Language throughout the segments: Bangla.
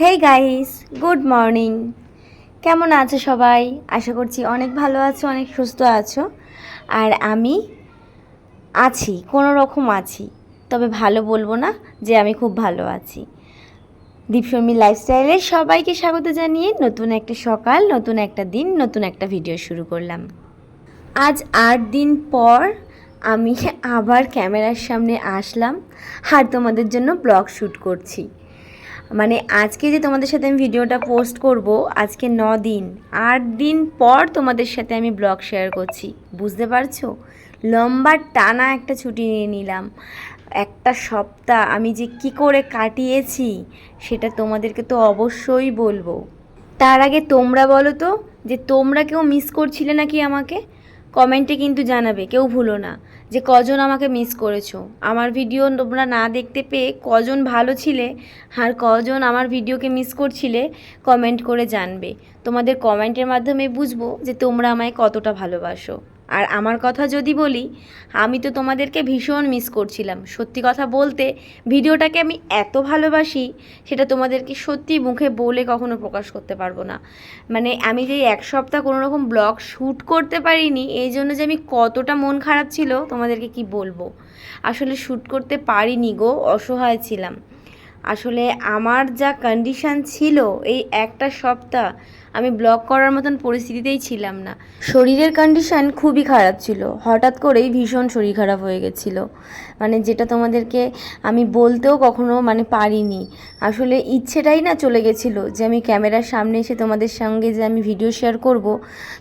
হেই গাইস গুড মর্নিং কেমন আছো সবাই? আশা করছি অনেক ভালো আছো, অনেক সুস্থ আছো। আর আমি আছি, কোনো রকম আছি, তবে ভালো বলব না যে আমি খুব ভালো আছি। দীপশর্মী লাইফস্টাইলে সবাইকে স্বাগত জানিয়ে নতুন একটা সকাল, নতুন একটা দিন, নতুন একটা ভিডিও শুরু করলাম। আজ আট দিন পর আমি আবার ক্যামেরার সামনে আসলাম আর তোমাদের জন্য ব্লগ শ্যুট করছি। মানে আজকে যে তোমাদের সাথে আমি ভিডিওটা পোস্ট করব, আজকে ন দিন। আট দিন পর তোমাদের সাথে আমি ব্লগ শেয়ার করছি। বুঝতে পারছ? লম্বা টানা একটা ছুটি নিয়ে নিলাম। একটা সপ্তাহ আমি যে কি করে কাটিয়েছি, সেটা তোমাদেরকে তো অবশ্যই বলব। তার আগে তোমরা বলো তো, যে তোমরা কেউ মিস করছিলে নাকি আমাকে? কমেন্টে কিন্তু জানাবে, কেউ ভুলো না, যে কজন আমাকে মিস করেছ। আমার ভিডিও তোমরা না দেখতে পেয়ে কজন ভালো ছিলে আর কজন আমার ভিডিওকে মিস করছিলে কমেন্ট করে জানবে। তোমাদের কমেন্টের মাধ্যমে বুঝব যে তোমরা আমায় কতটা ভালোবাসো। আর আমার কথা যদি বলি, আমি তো তোমাদেরকে ভীষণ মিস করছিলাম। সত্যি কথা বলতে, ভিডিওটাকে আমি এত ভালোবাসি, সেটা তোমাদেরকে সত্যি মুখে বলে কখনো প্রকাশ করতে পারব না। মানে আমি যে এক সপ্তাহ কোনো রকম ব্লগ শ্যুট করতে পারিনি, এই জন্য যে আমি কতটা মন খারাপ ছিল, তোমাদেরকে কি বলব? আসলে শ্যুট করতে পারিনি গো, অসহায় ছিলাম। আসলে আমার যা কন্ডিশান ছিল, এই একটা সপ্তাহ আমি ব্লগ করার মতন পরিস্থিতিতেই ছিলাম না। শরীরের কন্ডিশন খুবই খারাপ ছিল। হঠাৎ করেই ভীষণ শরীর খারাপ হয়ে গেছিল। মানে যেটা তোমাদেরকে আমি বলতেও কখনো মানে পারিনি। আসলে ইচ্ছেটাই না চলে গেছিল যে আমি ক্যামেরার সামনে এসে তোমাদের সঙ্গে যে আমি ভিডিও শেয়ার করব।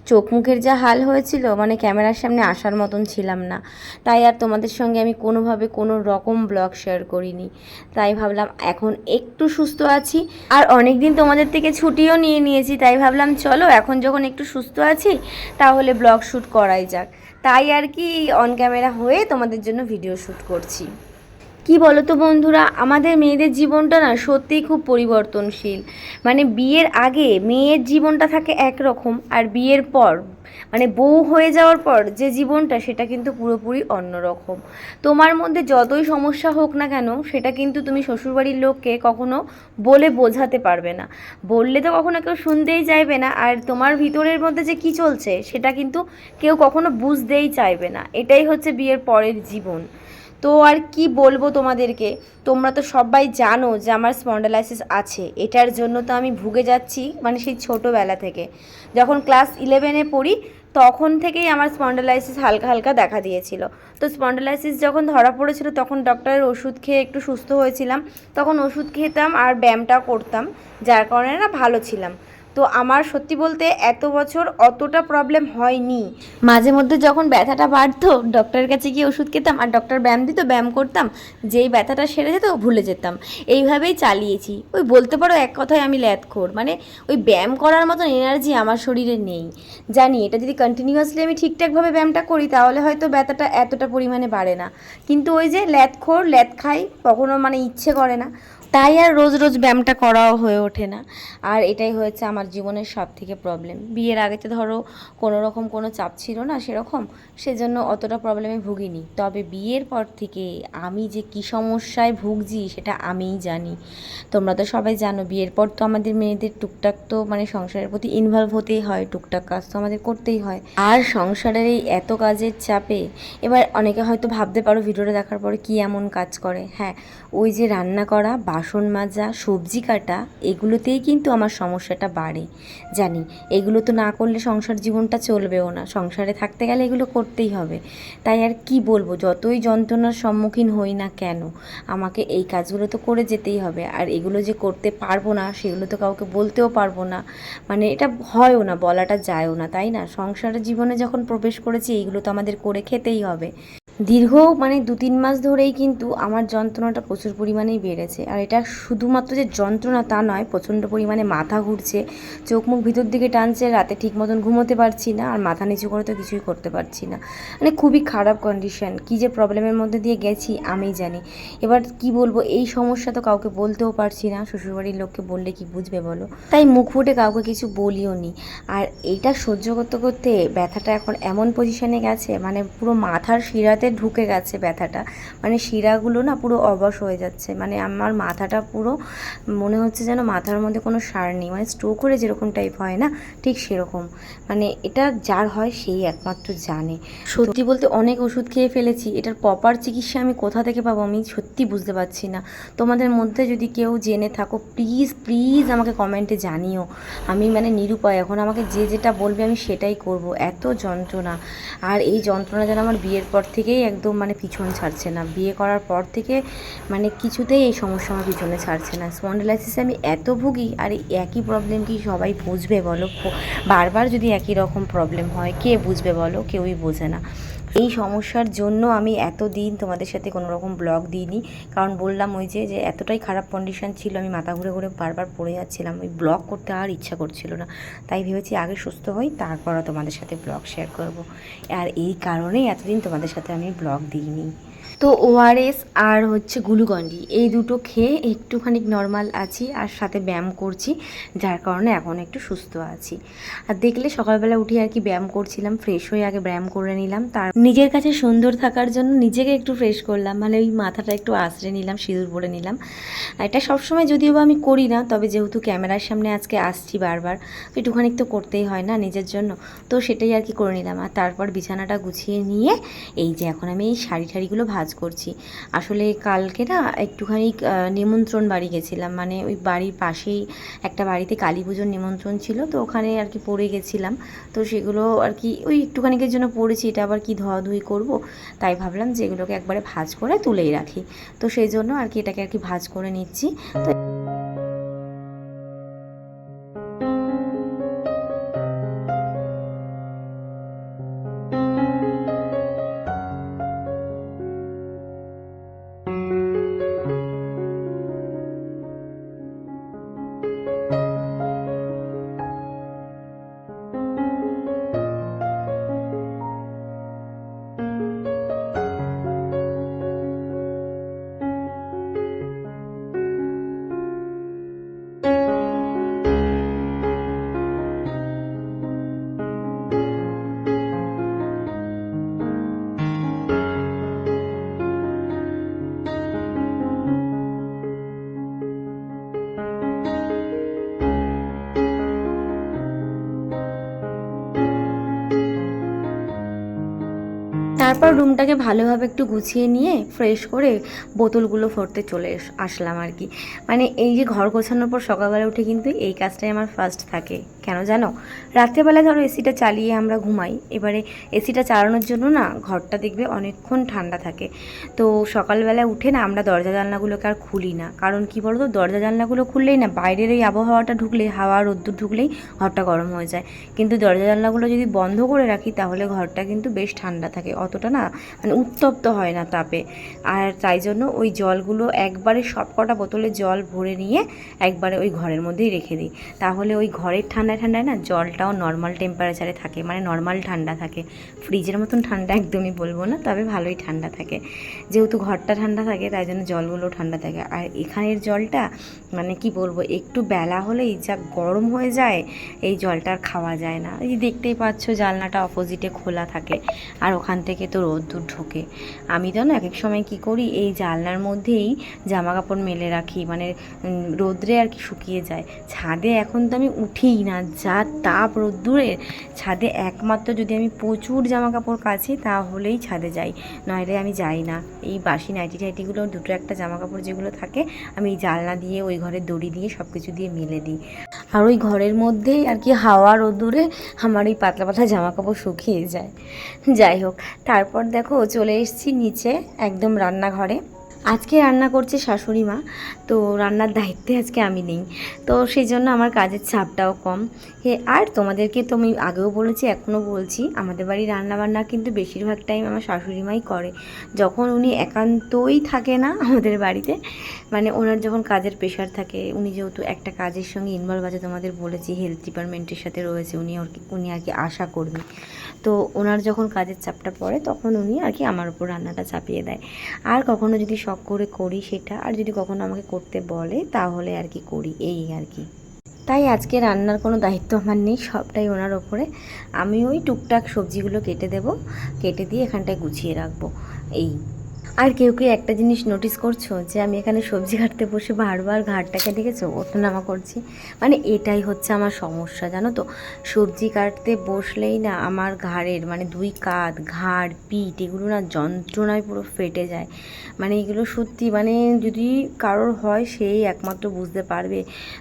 চোখ মুখের যা হাল হয়েছিল মানে ক্যামেরার সামনে আসার মতন ছিলাম না। তাই আর তোমাদের সঙ্গে আমি কোনোভাবে কোনো রকম ব্লগ শেয়ার করিনি। তাই ভাবলাম এখন একটু সুস্থ আছি। আর অনেক দিন তোমাদের থেকে ছুটিও নিয়ে নিয়েছি, তাই ভাবলাম চলো এখন যখন একটু সুস্থ আছি তাহলে ব্লগ শ্যুট করাই যাক। তাই আর কি অন ক্যামেরা হয়ে তোমাদের জন্য ভিডিও শ্যুট করছি। কি বলো তো বন্ধুরা, আমাদের মেয়েদের জীবনটা না সত্যিই খুব পরিবর্তনশীল। মানে বিয়ের আগে মেয়ের জীবনটা থাকে একরকম আর বিয়ের পর মানে বউ হয়ে যাওয়ার পর যে জীবনটা সেটা কিন্তু পুরোপুরি অন্যরকম। তোমার মধ্যে যতই সমস্যা হোক না কেন, সেটা কিন্তু তুমি শ্বশুরবাড়ির লোককে কখনো বলে বোঝাতে পারবে না। বললে তো কখনো কেউ শুনতেই চাইবে না, আর তোমার ভিতরের মধ্যে যে কি চলছে, সেটা কিন্তু কেউ কখনো বুঝতেই চাইবে না। এটাই হচ্ছে বিয়ের পরের জীবন। তো আর কি বলব তোমাদেরকে? তোমরা তো সবাই জানো যে আমার স্পন্ডালাইসিস আছে। এটার জন্য তো আমি ভুগে যাচ্ছি মানে সেই ছোটোবেলা থেকে। যখন ক্লাস ইলেভেনে পড়ি, তখন থেকেই আমার স্পন্ডালাইসিস হালকা হালকা দেখা দিয়েছিল। তো স্পন্ডালাইসিস যখন ধরা পড়েছিল, তখন ডক্টরের ওষুধ খেয়ে একটু সুস্থ হয়েছিলাম। তখন ওষুধ খেতাম আর ব্যায়ামটাও করতাম, যার কারণে না ভালো ছিলাম। তো আমার সত্যি বলতে এত বছর অতটা প্রবলেম হয়নি। মাঝে মধ্যে যখন ব্যথাটা বাড়তো ডক্টরের কাছে গিয়ে ওষুধ খেতাম আর ডক্টর ব্যায়াম দিত, ব্যায়াম করতাম, যেই ব্যথাটা সেরে যেত, ভুলে যেতাম। এইভাবেই চালিয়েছি। ওই বলতে পারো এক কথায় আমি ল্যাথখোর মানে ওই ব্যায়াম করার মতন এনার্জি আমার শরীরে নেই। জানি, এটা যদি কন্টিনিউয়াসলি আমি ঠিকঠাকভাবে ব্যায়ামটা করি, তাহলে হয়তো ব্যথাটা এতটা পরিমাণে বাড়ে না। কিন্তু ওই যে ল্যাথখোর ল্যাথ খাই, কখনো মানে ইচ্ছে করে না। তাই আর রোজ রোজ ব্যায়ামটা করাও হয়ে ওঠে না। আর এটাই হয়েছে আমার জীবনের সব থেকে প্রবলেম বিয়ের আগে তো ধরো কোনো রকম কোনো চাপ ছিল না সেরকম, সেজন্য অতটা প্রবলেমে ভুগিনি। তবে বিয়ের পর থেকে আমি যে কী সমস্যায় ভুগছি সেটা আমিই জানি। তোমরা তো সবাই জানো, বিয়ের পর তো আমাদের মেয়েদের টুকটাক তো মানে সংসারের প্রতি ইনভলভ হতেই হয়, টুকটাক কাজ তো আমাদের করতেই হয়। আর সংসারের এই এত কাজের চাপে এবার অনেকে হয়তো ভাবতে পারো ভিডিওটা দেখার পরে কী এমন কাজ করে। হ্যাঁ ওই যে রান্না করা বাসন মাজা, সবজি কাটা, এগুলোতেই কিন্তু আমার সমস্যাটা বাড়ে। জানি, এগুলো তো না করলে সংসার জীবনটা চলবেও না। সংসারে থাকতে গেলে এগুলো করতেই হবে। তাই আর কি বলব, যতই যন্ত্রণার সম্মুখীন হই না কেন, আমাকে এই কাজগুলো তো করে যেতেই হবে। আর এগুলো যে করতে পারব না, সেগুলো তো কাউকে বলতেও পারব না। মানে এটা হয়ও না, বলাটা যায়ও না, তাই না? সংসারের জীবনে যখন প্রবেশ করেছি, এইগুলো তো আমাদের করে খেতেই হবে। দীর্ঘ মানে দু তিন মাস ধরেই কিন্তু আমার যন্ত্রণাটা প্রচুর পরিমাণেই বেড়েছে। আর এটা শুধুমাত্র যে যন্ত্রণা তা নয়, প্রচণ্ড পরিমাণে মাথা ঘুরছে, চোখ মুখ ভিতর দিকে টানছে, রাতে ঠিক মতন ঘুমোতে পারছি না, আর মাথা নিচু করে তো কিছুই করতে পারছি না। মানে খুবই খারাপ কন্ডিশন কী যে প্রবলেমের মধ্যে দিয়ে গেছি, আমিই জানি। এবার কি বলব, এই সমস্যা তো কাউকে বলতেও পারছি না, শ্বশুরবাড়ির লোককে বললে কি বুঝবে বলো? তাই মুখ ফুটে কাউকে কিছু বলিও নি। আর এইটা সহ্য করতে করতে ব্যথাটা এখন এমন পজিশনে গেছে মানে পুরো মাথার শিরাতে শিরাতে ঢুকে গেছে ব্যথাটা। মানে শিরাগুলো না পুরো অবশ হয়ে যাচ্ছে। মানে আমার মাথাটা পুরো মনে হচ্ছে যেন মাথার মধ্যে কোনো সার নেই। মানে স্ট্রোক করে যেরকম টাইপ হয় না, ঠিক সেরকম। মানে এটা যার হয় সেই একমাত্র জানে। সত্যি বলতে অনেক ওষুধ খেয়ে ফেলেছি। এটার প্রপার চিকিৎসা আমি কোথা থেকে পাবো আমি সত্যি বুঝতে পারছি না। তোমাদের মধ্যে যদি কেউ জেনে থাকো প্লিজ প্লিজ আমাকে কমেন্টে জানিও। আমি মানে নিরুপায়। এখন আমাকে যে যেটা বলবে আমি সেটাই করব। এত যন্ত্রণা। আর এই যন্ত্রণা যেন আমার বিয়ের পর থেকেই একদম মানে পিছনে ছাড়ছে না। বিয়ে করার পর থেকে মানে কিছুতেই এই সমস্যা আমার পিছনে ছাড়ছে না। স্পন্ডেলাইসিসে আমি এত ভুগি, আর একই প্রবলেম কি সবাই বুঝবে বলো? বারবার যদি একই রকম প্রবলেম হয়, কে বুঝবে বলো? কেউই বোঝে না। এই সমস্যার জন্য আমি এত দিন তোমাদের সাথে কোনো রকম ব্লগ দিইনি। কারণ বললাম ওই যে যে এতটাই খারাপ কন্ডিশন ছিল, আমি মাথা ঘুরে ঘুরে বারবার পড়ে যাচ্ছিলাম। ওই ব্লগ করতে আর ইচ্ছা করছিল না। তাই ভেবেছি আগে সুস্থ হই তারপর তোমাদের সাথে ব্লগ শেয়ার করব। আর এই কারণেই এতদিন তোমাদের সাথে আমি ব্লগ দিইনি। তো ওআরএস আর হচ্ছে গ্লুকন্ডি, এই দুটো খেয়ে একটুখানি নর্মাল আছি আর সাথে ব্যায়াম করছি, যার কারণে এখন একটু সুস্থ আছি। আর দেখলে সকালবেলা উঠে আর কি ব্যায়াম করছিলাম ফ্রেশ হয়ে আগে ব্যায়াম করে নিলাম, তার নিজের কাছে সুন্দর থাকার জন্য নিজেকে একটু ফ্রেশ করলাম মানে ওই মাথাটা একটু আশ্রে নিলাম, সিঁদুর পরে নিলাম। এটা সবসময় যদিও বা আমি করি না, তবে যেহেতু ক্যামেরার সামনে আজকে আসছি বারবার একটুখানি তো করতেই হয় না নিজের জন্য, তো সেটাই আর কি করে নিলাম। আর তারপর বিছানাটা গুছিয়ে নিয়ে, এই যে এখন আমি এই শাড়ি ঠাড়িগুলো ভাজ করছি। আসলে কালকে না একটুখানি নিমন্ত্রণ বাড়ি গেছিলাম। মানে ওই বাড়ির পাশেই একটা বাড়িতে কালী পুজোর নিমন্ত্রণ ছিল, তো ওখানে আর কি পড়ে গেছিলাম। তো সেগুলো আর কি ওই একটুখানিকের জন্য পড়েছি, এটা আবার কি ধোয়া ধুই করব? তাই ভাবলাম যে এগুলোকে একবারে ভাজ করে তুলেই রাখি। তো সেই জন্য আর কি এটাকে আর কি ভাজ করে নিচ্ছি। তো তারপর রুমটাকে ভালোভাবে একটু গুছিয়ে নিয়ে ফ্রেশ করে বোতলগুলো ভরতে চলে আসলাম আর কি। মানে এই যে ঘর গোছানোর পর সকালবেলা উঠে কিন্তু এই কাজটাই আমার ফার্স্ট থাকে। কেন জানো? রাত্রেবেলা ধরো এসিটা চালিয়ে আমরা ঘুমাই। এবারে এসিটা চালানোর জন্য না ঘরটা দেখবে অনেকক্ষণ ঠান্ডা থাকে। তো সকালবেলা উঠে না আমরা দরজা জানলাগুলোকে আর খুলি না। কারণ কি বলতো? দরজা জানলাগুলো খুললেই না বাইরের এই আবহাওয়াটা ঢুকলে, হাওয়া, রোদ্দুর ঢুকলেই ঘরটা গরম হয়ে যায়। কিন্তু দরজা জানলাগুলো যদি বন্ধ করে রাখি তাহলে ঘরটা কিন্তু বেশ ঠান্ডা থাকে। অতটা না মানে উত্তপ্ত হয় না তাপে। আর তাই জন্য ওই জলগুলো একবারে সব কটা বোতলে জল ভরে নিয়ে একবারে ওই ঘরের মধ্যেই রেখে দিই। তাহলে ওই ঘরের ঠান্ডায় ঠান্ডায় না জলটাও নর্মাল টেম্পারেচারে থাকে মানে নর্মাল ঠান্ডা থাকে। ফ্রিজের মতন ঠান্ডা একদমই বলব না, তবে ভালোই ঠান্ডা থাকে। যেহেতু ঘরটা ঠান্ডা থাকে, তাই জন্য জলগুলো ঠান্ডা থাকে। আর এখানের জলটা মানে কি বলব, একটু বেলা হলেই যা গরম হয়ে যায়, এই জলটা আর খাওয়া যায় না। এই দেখতেই পাচ্ছ, জানলাটা অপোজিটে খোলা থাকে, আর ওখান থেকে তো রোদ্দুর ঢোকে। আমি তো না এক এক সময় কি করি, এই জানলার মধ্যেই জামা কাপড় মেলে রাখি মানে রোদ্রে আর কি শুকিয়ে যায়। ছাদে এখন তো আমি উঠিই না যা তাপ রোদ্দুরের ছাদে একমাত্র যদি আমি প্রচুর জামা কাপড় কাছি, তাহলেই ছাদে যাই। নইলে আমি যাই না। এই বাসি নাইটি টাইটিগুলো দুটো একটা জামা কাপড় যেগুলো থাকে, আমি জানলা দিয়ে, ওই ঘরের দড়ি দিয়ে সব কিছু দিয়ে মেলে দিই। আর ওই ঘরের মধ্যেই আর কি হাওয়া রোদ্দুরে আমার এই পাতলা পাতলা জামা কাপড় শুকিয়ে যায়। যাই হোক, তারপর দেখো চলে এসেছি নিচে, একদম রান্নাঘরে। আজকে রান্না করছে শাশুড়ি মা, তো রান্নার দায়িত্বে আজকে আমি নেই। তো সেই জন্য আমার কাজের চাপটাও কম। হে, আর তোমাদেরকে তো আমি আগেও বলেছি, এখনও বলছি, আমাদের বাড়ির রান্নাবান্না কিন্তু বেশিরভাগ টাইম আমার শাশুড়ি মাই করে। যখন উনি একান্তই থাকে না আমাদের বাড়িতে মানে ওনার যখন কাজের প্রেশার থাকে, উনি যেহেতু একটা কাজের সঙ্গে ইনভলভ আছে, তোমাদের বলেছি হেলথ ডিপার্টমেন্টের সাথে রয়েছে, উনি কি উনি আর কি আশা কর্মী। তো ওনার যখন কাজের চাপটা পড়ে, তখন উনি আর কি আমার উপর রান্নাটা চাপিয়ে দেয়। আর কখনো যদি শখ করে করি সেটা, আর যদি কখনো আমাকে করতে বলে, তাহলে আর কি করি, এই আর কি। তাই আজকে রান্নার কোনো দায়িত্ব আমার নেই, সবটাই ওনার ওপরে। আমি ওই টুকটাক সবজিগুলো কেটে দেব, কেটে দিয়ে এখানটায় গুছিয়ে রাখব, এই। আর কেউ কেউ একটা জিনিস নোটিস করছ যে আমি এখানে সবজি কাটতে বসে বারবার ঘাটটাকে দেখেছ? ওঠানামা করছি। মানে এটাই হচ্ছে আমার সমস্যা, জানো তো? সবজি কাটতে বসলেই না আমার ঘাড়ের মানে দুই কাঁধ ঘাড়, পিঠ এগুলো না যন্ত্রণায় পুরো ফেটে যায়। মানে এগুলো সত্যি মানে যদি কারোর হয় সেই একমাত্র বুঝতে পারবে।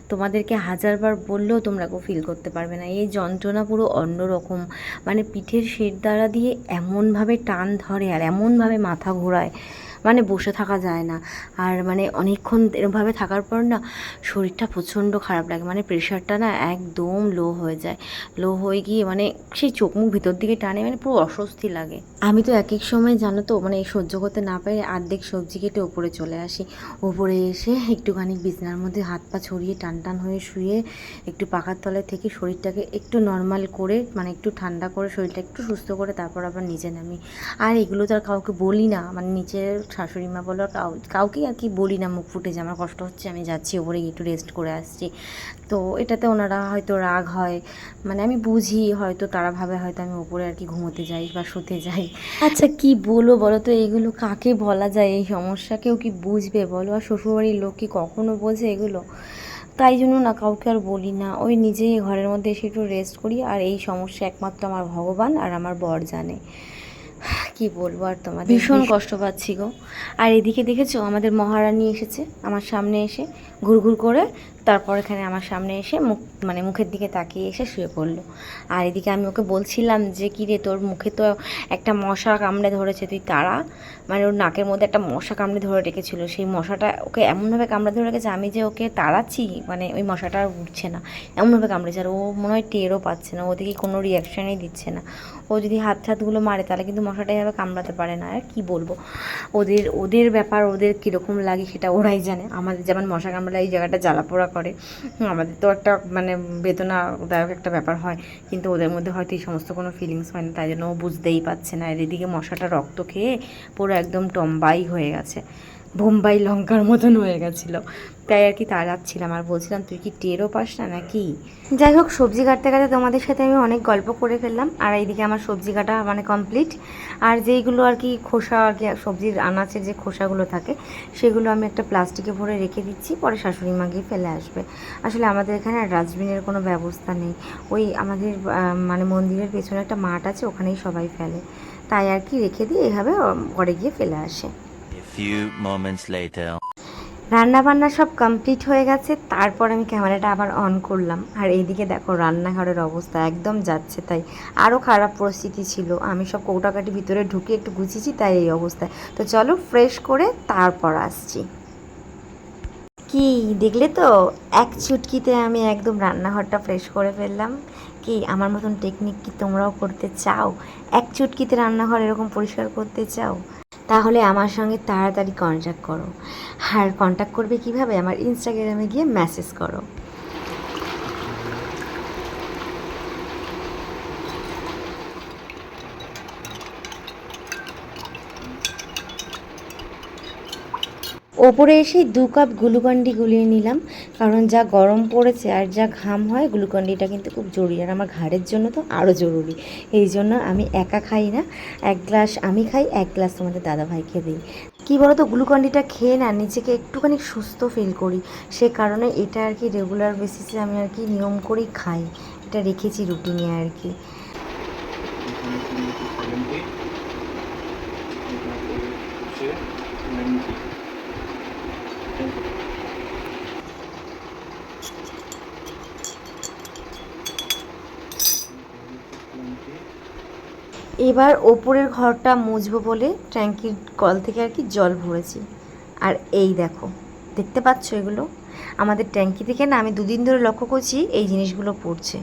তোমাদেরকে হাজারবার বললেও তোমরা কেউ ফিল করতে পারবে না। এই যন্ত্রণা পুরো অন্যরকম। মানে পিঠের শির দ্বারা দিয়ে এমনভাবে টান ধরে আর এমনভাবে মাথা ঘোরায় মানে বসে থাকা যায় না। আর মানে অনেকক্ষণ এরমভাবে থাকার পর না শরীরটা প্রচণ্ড খারাপ লাগে। মানে প্রেশারটা না একদম লো হয়ে যায়। লো হয়ে গিয়ে মানে সেই চোখ মুখ ভিতর দিকে টানে মানে পুরো অস্বস্তি লাগে। আমি তো এক এক সময় জানো তো মানে সহ্য করতে না পেরে আর্ধেক সবজি কেটে ওপরে চলে আসি। ওপরে এসে একটুখানি বিছনার মধ্যে হাত পা ছড়িয়ে টান টান হয়ে শুয়ে একটু পাখার তলায় থেকে শরীরটাকে একটু নর্মাল করে মানে একটু ঠান্ডা করে শরীরটা একটু সুস্থ করে তারপর আবার নিচে নামি। আর এগুলো তো আর কাউকে বলি না। মানে নিচের শাশুড়ি মা বলো, কাউ, কাউকেই আর কি বলি না মুখ ফুটে যে আমার কষ্ট হচ্ছে, আমি যাচ্ছি, ওপরে একটু রেস্ট করে আসছি। তো এটাতে ওনারা হয়তো রাগ হয় মানে আমি বুঝি হয়তো তারা ভাবে হয়তো আমি ওপরে আর কি ঘুমোতে যাই বা শুতে যাই। আচ্ছা কি বলব বলো তো, এগুলো কাকে বলা যায়? এই সমস্যা কেউ কি বুঝবে বলো? আর শ্বশুরবাড়ির লোক কি কখনো বোঝে এগুলো? তাই জন্য না কাউকে আর বলি না। ওই নিজেই ঘরের মধ্যে এসে একটু রেস্ট করি, আর এই সমস্যা একমাত্র আমার ভগবান আর আমার বর জানে। কি বলব আর তোমার ভীষণ কষ্ট পাচ্ছি গো। আর এদিকে দেখেছ আমাদের মহারানী এসেছে আমার সামনে এসে ঘুরঘুর করে তারপর এখানে আমার সামনে এসে মুখ মানে মুখের দিকে তাকিয়ে এসে শুয়ে পড়ল। আর এদিকে আমি ওকে বলছিলাম যে কি রে তোর মুখে তো একটা মশা কামড়ে ধরেছে তুই তারা? মানে ওর নাকের মধ্যে একটা মশা কামড়ে ধরে রেখেছিল। সেই মশাটা ওকে এমনভাবে কামড়ে ধরে রেখেছে আমি যে ওকে তাড়াচ্ছি মানে ওই মশাটা আর উঠছে না এমনভাবে কামড়েছে। আর ও মনে হয় টেরও পাচ্ছে না ওদিকে কোনো রিয়াকশানই দিচ্ছে না। ও যদি হাত হাতগুলো মারে, তাহলে কিন্তু মশাটা এভাবে কামড়াতে পারে না। আর কি বলব? ওদের ওদের ব্যাপার, ওদের কীরকম লাগে সেটা ওরাই জানে। আমাদের যেমন মশা কামড়ালে এই জায়গাটা জ্বালাপোড়া করে আমাদের তো একটা মানে বেদনাদায়ক একটা ব্যাপার হয়। কিন্তু ওদের মধ্যে হয়তো এই সমস্ত কোনো ফিলিংস হয় না, তাই জন্য ও বুঝতেই পারছে না। এদিকে মশাটা রক্ত খেয়ে পুরো একদম টম্বাই হয়ে গেছে। বোম্বাই লঙ্কার মতন হয়ে গেছিল। তাই আর কি তাড়াচ্ছিলাম, আর বলছিলাম, তুই কি টেরও পাস না নাকি? যাই হোক, সবজি কাটতে কাটতে তোমাদের সাথে আমি অনেক গল্প করে ফেললাম, আর এইদিকে আমার সবজি কাটা মানে কমপ্লিট আর যেইগুলো আর কি খোসা আর কি, সবজির আনাচের যে খোসাগুলো থাকে, সেগুলো আমি একটা প্লাস্টিকে ভরে রেখে দিচ্ছি, পরে শাশুড়ি মা গিয়ে ফেলে আসবে। আসলে আমাদের এখানে ডাস্টবিনের কোনো ব্যবস্থা নেই। ওই আমাদের মানে মন্দিরের পেছনে একটা মাঠ আছে, ওখানেই সবাই ফেলে। তাই আর কি রেখে দিয়ে এভাবে ঘরে গিয়ে ফেলে আসে। Few moments later. রান্না বান্না সব কমপ্লিট হয়ে গেছে, তারপর আমি ক্যামেরাটা আবার অন করলাম। আর এইদিকে দেখো, রান্নাঘরের অবস্থা একদম যাচ্ছে, তাই আরও খারাপ পরিস্থিতি ছিল। আমি সব কৌটাকাটি ভিতরে ঢুকে একটু গুছিয়েছি, তাই এই অবস্থায়। তো চলো ফ্রেশ করে তারপর আসছি। কি, দেখলে তো? এক চুটকিতে আমি একদম রান্নাঘরটা ফ্রেশ করে ফেললাম। কি, আমার মতন টেকনিক কি তোমরাও করতে চাও? এক চুটকিতে রান্নাঘর এরকম পরিষ্কার করতে চাও? তাহলে আমার সঙ্গে তাড়াতাড়ি কন্ট্যাক্ট করো। আর কন্ট্যাক্ট করবে কীভাবে? আমার ইনস্টাগ্রামে গিয়ে মেসেজ করো। ওপরে এসে দু কাপ গ্লুকন্ডি গুলিয়ে নিলাম, কারণ যা গরম পড়েছে আর যা ঘাম হয় গ্লুকন্ডিটা কিন্তু খুব জরুরি। আর আমার ঘাড়ের জন্য তো আরও জরুরি। এই জন্য আমি একা খাই না। এক গ্লাস আমি খাই, এক গ্লাস তোমাদের দাদাভাইকে দিই। কী বলো তো গ্লুকন্ডিটা খেয়ে না, নিজেকে একটুখানি সুস্থ ফিল করি। সে কারণে এটা আর কি রেগুলার বেসিসে আমি আর কি নিয়ম করেই খাই। এটা রেখেছি রুটিনে আর কি। এবার ওপরের ঘরটা মুছবো বলে ট্যাঙ্কির কল থেকে আর কি জল ভরেছি। আর এই দেখো, দেখতে পাচ্ছ এগুলো? আমাদের ট্যাঙ্কি থেকে না আমি দুদিন ধরে লক্ষ্য করছি এই জিনিসগুলো পড়ছে।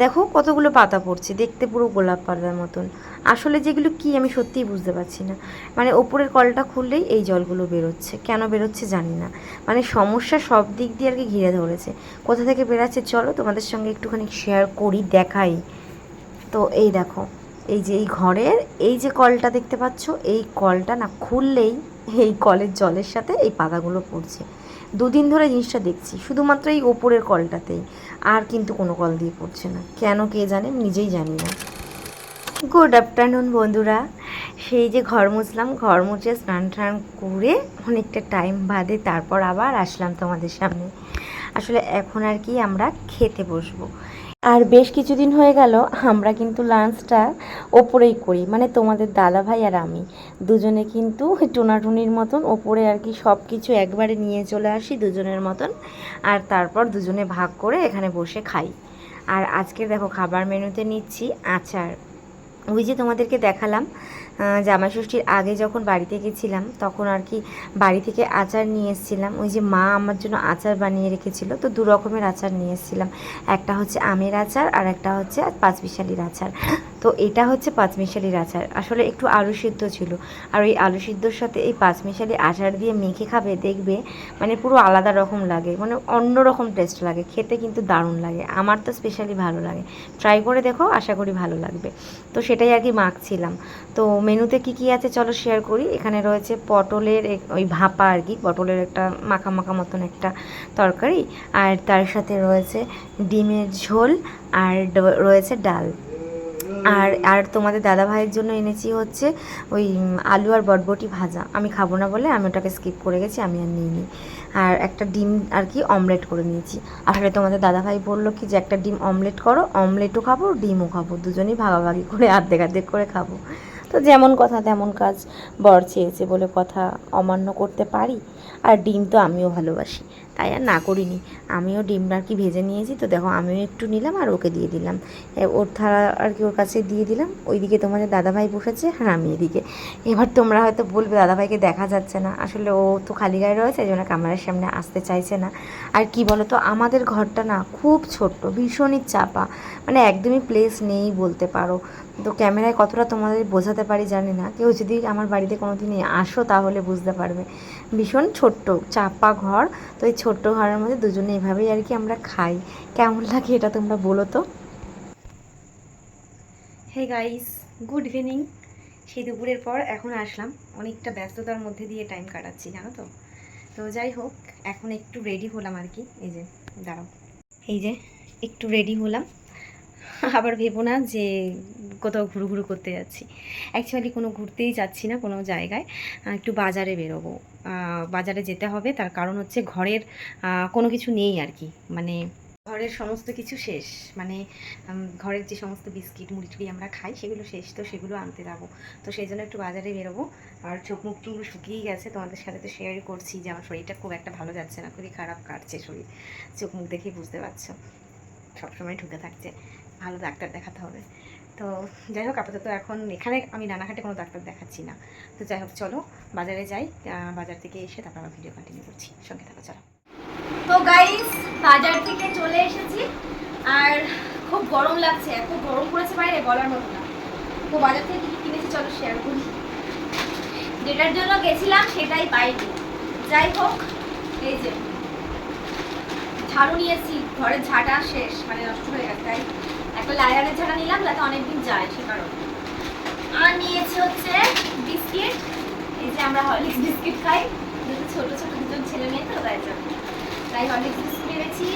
দেখো কতগুলো পাতা পড়ছে, দেখতে পুরো গোলাপ পাতার মতন। আসলে যেগুলো কি আমি সত্যিই বুঝতে পারছি না। মানে ওপরের কলটা খুললেই এই জলগুলো বেরোচ্ছে। কেন বেরোচ্ছে জানি না। মানে সমস্যা সব দিক দিয়ে আর কি ঘিরে ধরেছে। কোথা থেকে বেরাচ্ছে চলো তোমাদের সঙ্গে একটুখানি শেয়ার করি, দেখাই। তো এই দেখো, এই যে এই ঘরের এই যে কলটা দেখতে পাচ্ছ, এই কলটা না খুললেই এই কলের জলের সাথে এই পাতাগুলো পড়ছে। দুদিন ধরে জিনিসটা দেখছি, শুধুমাত্র এই ওপরের কলটাতেই। আর কিন্তু কোনো কল দিয়ে পড়ছে না। কেন কে জানে নিজেই জানি না। গুড আফটারনুন বন্ধুরা। সেই যে ঘর মুছলাম, ঘর মুছে স্নান টান করে অনেকটা টাইম বাদে তারপর আবার আসলাম তোমাদের সামনে। আসলে এখন আর কি আমরা খেতে বসবো। আর বেশ কিছুদিন হয়ে গেল, আমরা কিন্তু লাঞ্চটা ওপরেই করি। মানে তোমাদের দাদা ভাই আর আমি। দুজনে কিন্তু টোনাটুনির মতন ওপরে আর কি সব কিছু একবারে নিয়ে চলে আসি দুজনের মতন। আর তারপর দুজনে ভাগ করে এখানে বসে খাই। আর আজকে দেখো খাবার মেনুতে নিচ্ছি আচার। ওই যে তোমাদেরকে দেখালাম জামাই ষষ্ঠীর আগে যখন বাড়িতে গেছিলাম, তখন আর কি বাড়ি থেকে আচার নিয়ে এসেছিলাম। ওই যে মা আমার জন্য আচার বানিয়ে রেখেছিল, তো দু রকমের আচার নিয়ে এসেছিলাম। একটা হচ্ছে আমের আচার আর একটা হচ্ছে পাঁচবিশালির আচার। তো এটা হচ্ছে পাঁচমিশালির আচার। আসলে একটু আলু সিদ্ধ ছিল। আর ওই আলু সিদ্ধর সাথে এই পাঁচমিশালি আচার দিয়ে মেখে খাবে, দেখবে মানে পুরো আলাদা রকম লাগে। মানে অন্য রকম টেস্ট লাগে। খেতে কিন্তু দারুণ লাগে। আমার তো স্পেশালি ভালো লাগে। ট্রাই করে দেখো, আশা করি ভালো লাগবে। তো সেটাই আর কি মাখছিলাম। তো মেনুতে কি কি আছে চলো শেয়ার করি। এখানে রয়েছে পটলের ওই ভাপা আর কি, পটলের একটা মাখা মাখা মতন একটা তরকারি। আর তার সাথে রয়েছে ডিমের ঝোল। আর রয়েছে ডাল। আর আর তোমাদের দাদা ভাইয়ের জন্য এনেছি হচ্ছে ওই আলু আর বটবটি ভাজা। আমি খাব না বলে আমি ওটাকে স্কিপ করে গেছি, আমি আর নিইনি। আর একটা ডিম আর কি অমলেট করে নিয়েছি। আসলে তোমাদের দাদা ভাই বলল কি যে একটা ডিম অমলেট করো অমলেটও খাব, ডিমও খাব। দুজনেই ভাগাভাগি করে, আর্ধেক আর্ধেক করে খাব। তো যেমন কথা তেমন কাজ বর চেয়েছে বলে কথা অমান্য করতে পারি। আর ডিম তো আমিও ভালোবাসি। তাই আর না করিনি। আমিও ডিম আর কি ভেজে নিয়েছি, তো দেখো আমিও একটু নিলাম আর ওকে দিয়ে দিলাম। ওর থালা আর কি ওর কাছে দিয়ে দিলাম। ওইদিকে তোমাদের দাদাভাই বসেছে আর আমি এদিকে। এবার তোমরা হয়তো বলবে, দাদাভাইকে দেখা যাচ্ছে না। আসলে ও তো খালি গায়ে রয়েছে, এই জন্য ক্যামেরার সামনে আসতে চাইছে না। আর কি বলো তো আমাদের ঘরটা না খুব ছোট্ট, ভীষণই চাপা। মানে একদমই প্লেস নেই বলতে পারো। তো ক্যামেরায় কতটা তোমাদের বোঝাতে পারি জানি না। কেউ যদি আমার বাড়িতে কোনো দিনই আসো তাহলে বুঝতে পারবে। ভীষণ ছোট্ট, চাপা ঘর। তো এই ছোট্ট ঘরের মধ্যে দুজনে এভাবেই আর কি আমরা খাই। কেমন লাগে এটা তোমরা বলো তো? হে গাইস গুড ইভিনিং সেই দুপুরের পর এখন আসলাম। অনেকটা ব্যস্ততার মধ্যে দিয়ে টাইম কাটাচ্ছি, জানো তো? তো যাই হোক, এখন একটু রেডি হলাম আর কি। এই যে, দাঁড়াও। এই যে, একটু রেডি হলাম। আবার ভেবো না যে কোথাও ঘুরু ঘুরু করতে যাচ্ছি। অ্যাকচুয়ালি কোনো ঘুরতেই যাচ্ছি না কোনো জায়গায়। একটু বাজারে বেরোবো। বাজারে যেতে হবে, তার কারণ হচ্ছে ঘরের কোনো কিছু নেই আর কি। মানে ঘরের সমস্ত কিছু শেষ। মানে ঘরের যে সমস্ত বিস্কিট, মুড়ি টুড়ি আমরা খাই, সেগুলো শেষ, তো সেগুলো আনতে যাব। তো সেই জন্য একটু বাজারে বেরোবো। আর চোখ মুখ টুকু শুকিয়ে গেছে, তোমাদের সাথে তো শেয়ারই করছি যে আমার শরীরটা খুব একটা ভালো যাচ্ছে না, খুবই খারাপ কাটছে শরীর। চোখ মুখ দেখেই বুঝতে পারছ। সবসময় ঢুকে থাকছে। ভালো ডাক্তার দেখাতে হবে। তো যাই হোক, আপাতত এখন এখানে আমি রানাঘাটে কোনো ডাক্তার দেখাচ্ছি না। তো যাই হোক, চলো বাজারে যাই বাজার থেকে এসে তারপর আবার ভিডিও কন্টিনিউ করছি। সঙ্গে থাকো, চলো। তো গাইস বাজার থেকে চলে এসেছি। আর খুব গরম লাগছে, এত গরম পড়েছে বাইরে, বলার মতো না। তো বাজার থেকে কি কিনেছি, চলো শেয়ার করি। যেটার জন্য গেছিলাম, সেটাই পাইনি যাই হোক, এই যে, ঝাড়ু নিয়েছি, ঘরের ঝাঁটা শেষ মানে নষ্ট হয়ে গেছে, তাই। একটা লায়ারের ঝাঁটা নিলাম যাতে অনেকদিন যায়, সে কারণে। আর নিয়েছি হচ্ছে বিস্কিট। এই যে আমরা হরলিক্স বিস্কিট খাই। দুটো ছোট ছোট দুজন ছেলে মেয়ে তো, তাই জন্য। তাই হরলিক্স বিস্কিট এনেছি।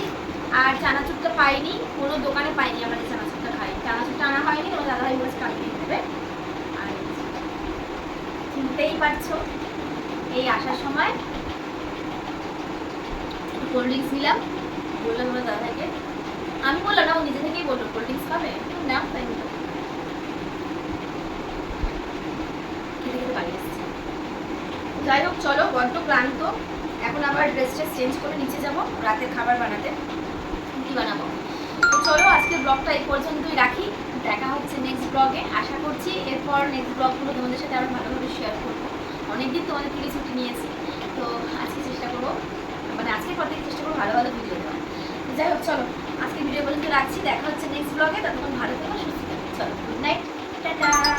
আর চানাচুরটা পাইনি, কোনো দোকানে পাইনি আমরা চানাচুরটা খাই। চানাচুরটা আনা হয়নি, কোনো দাদাভাই বলেছে কালকে দেবে। আর চিনতেই পারছ। এই আসার সময়। কোল্ড ড্রিঙ্কস নিলাম। বললাম আমার দাদাকে আমি বললাম না ও নিজে থেকেই বলল কোল্ড ড্রিঙ্কস খাবে না তাই নিলাম খেতে খেতে বাড়ি এসেছি যাই হোক, চলো, বড্ড ক্লান্ত। এখন আবার ড্রেস ট্রেস চেঞ্জ করে নিচে যাব, রাতের খাবার বানাতে। কি বানাবো? তো চলো, আজকে ব্লগটা এই পর্যন্তই রাখি। দেখা হচ্ছে নেক্সট ব্লগে আশা করছি এরপর নেক্সট ব্লগগুলো তোমাদের সাথে আরও ভালোভাবে শেয়ার করব। অনেকদিন তোমাদের থেকে ছুটি নিয়েছি। তো আজকে চেষ্টা করব মানে আজকে পর থেকে চেষ্টা করব ভালো ভালো ভিডিও দেওয়ার। যাই হোক, চলো, আজকে ভিডিও পর্যন্ত রাখছি। দেখা হচ্ছে নেক্সট ব্লগে ততক্ষণ ভালো থেকো, সুস্থ থেকো। চলো গুড নাইট টাটা।